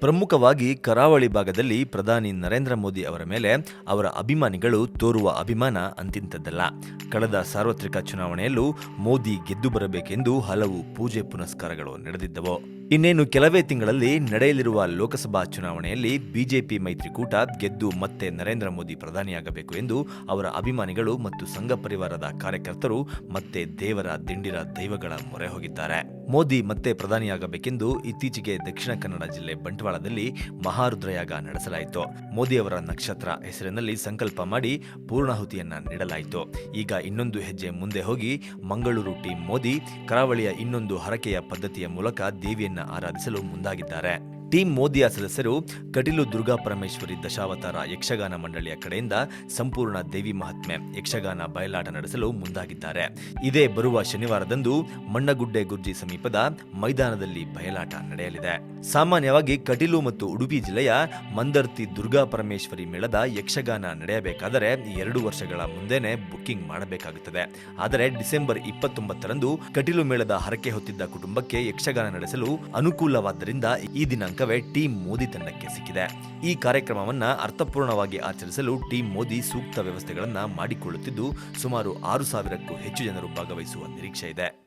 ಪ್ರಮುಖವಾಗಿ ಕರಾವಳಿ ಭಾಗದಲ್ಲಿ ಪ್ರಧಾನಿ ನರೇಂದ್ರ ಮೋದಿ ಅವರ ಮೇಲೆ ಅವರ ಅಭಿಮಾನಿಗಳು ತೋರುವ ಅಭಿಮಾನ ಅಂತಿಂತದ್ದಲ್ಲ ಕಳೆದ ಸಾರ್ವತ್ರಿಕ ಚುನಾವಣೆಯಲ್ಲೂ ಮೋದಿ ಗೆದ್ದು ಬರಬೇಕೆಂದು ಹಲವು ಪೂಜೆ ಪುನಸ್ಕಾರಗಳು ನಡೆದಿದ್ದವು. ಇನ್ನೇನು ಕೆಲವೇ ತಿಂಗಳಲ್ಲಿ ನಡೆಯಲಿರುವ ಲೋಕಸಭಾ ಚುನಾವಣೆಯಲ್ಲಿ ಬಿಜೆಪಿ ಮೈತ್ರಿಕೂಟ ಗೆದ್ದು ಮತ್ತೆ ನರೇಂದ್ರ ಮೋದಿ ಪ್ರಧಾನಿಯಾಗಬೇಕು ಎಂದು ಅವರ ಅಭಿಮಾನಿಗಳು ಮತ್ತು ಸಂಘ ಪರಿವಾರದ ಕಾರ್ಯಕರ್ತರು ಮತ್ತೆ ದೇವರ ದಿಂಡಿರ ದೈವಗಳ ಮೊರೆ ಹೋಗಿದ್ದಾರೆ. ಮೋದಿ ಮತ್ತೆ ಪ್ರಧಾನಿಯಾಗಬೇಕೆಂದು ಇತ್ತೀಚೆಗೆ ದಕ್ಷಿಣ ಕನ್ನಡ ಜಿಲ್ಲೆ ಬಂಟ್ವಾಳದಲ್ಲಿ ಮಹಾರುದ್ರಯಾಗ ನಡೆಸಲಾಯಿತು. ಮೋದಿ ಅವರ ನಕ್ಷತ್ರ ಹೆಸರಿನಲ್ಲಿ ಸಂಕಲ್ಪ ಮಾಡಿ ಪೂರ್ಣಾಹುತಿಯನ್ನ ನೀಡಲಾಯಿತು. ಈಗ ಇನ್ನೊಂದು ಹೆಜ್ಜೆ ಮುಂದೆ ಹೋಗಿ ಮಂಗಳೂರು ಟೀಂ ಮೋದಿ ಕರಾವಳಿಯ ಇನ್ನೊಂದು ಹರಕೆಯ ಪದ್ಧತಿಯ ಮೂಲಕ ದೇವಿಯನ್ನ ಆರಾಧಿಸಲು ಮುಂದಾಗಿದ್ದಾರೆ. ಟೀಂ ಮೋದಿಯ ಸದಸ್ಯರು ಕಟೀಲು ದುರ್ಗಾ ಪರಮೇಶ್ವರಿ ದಶಾವತಾರ ಯಕ್ಷಗಾನ ಮಂಡಳಿಯ ಕಡೆಯಿಂದ ಸಂಪೂರ್ಣ ದೇವಿ ಮಹಾತ್ಮೆ ಯಕ್ಷಗಾನ ಬಯಲಾಟ ನಡೆಸಲು ಮುಂದಾಗಿದ್ದಾರೆ. ಇದೇ ಬರುವ ಶನಿವಾರದಂದು ಮಣ್ಣಗುಡ್ಡೆ ಗುರ್ಜಿ ಸಮೀಪದ ಮೈದಾನದಲ್ಲಿ ಬಯಲಾಟ ನಡೆಯಲಿದೆ. ಸಾಮಾನ್ಯವಾಗಿ ಕಟೀಲು ಮತ್ತು ಉಡುಪಿ ಜಿಲ್ಲೆಯ ಮಂದರ್ತಿ ದುರ್ಗಾ ಪರಮೇಶ್ವರಿ ಮೇಳದ ಯಕ್ಷಗಾನ ನಡೆಯಬೇಕಾದರೆ ಎರಡು ವರ್ಷಗಳ ಮುಂದೆನೆ ಬುಕ್ಕಿಂಗ್ ಮಾಡಬೇಕಾಗುತ್ತದೆ. ಆದರೆ ಡಿಸೆಂಬರ್ ಇಪ್ಪತ್ತೊಂಬತ್ತರಂದು ಕಟೀಲು ಮೇಳದ ಹರಕೆ ಹೊತ್ತಿದ್ದ ಕುಟುಂಬಕ್ಕೆ ಯಕ್ಷಗಾನ ನಡೆಸಲು ಅನುಕೂಲವಾದ್ದರಿಂದ ಈ ದಿನಾಂಕವೇ ಟೀಂ ಮೋದಿ ತಂಡಕ್ಕೆ ಸಿಕ್ಕಿದೆ. ಈ ಕಾರ್ಯಕ್ರಮವನ್ನ ಅರ್ಥಪೂರ್ಣವಾಗಿ ಆಚರಿಸಲು ಟೀಂ ಮೋದಿ ಸೂಕ್ತ ವ್ಯವಸ್ಥೆಗಳನ್ನು ಮಾಡಿಕೊಳ್ಳುತ್ತಿದ್ದು, ಸುಮಾರು ಆರು ಸಾವಿರಕ್ಕೂ ಹೆಚ್ಚು ಜನರು ಭಾಗವಹಿಸುವ ನಿರೀಕ್ಷೆ ಇದೆ.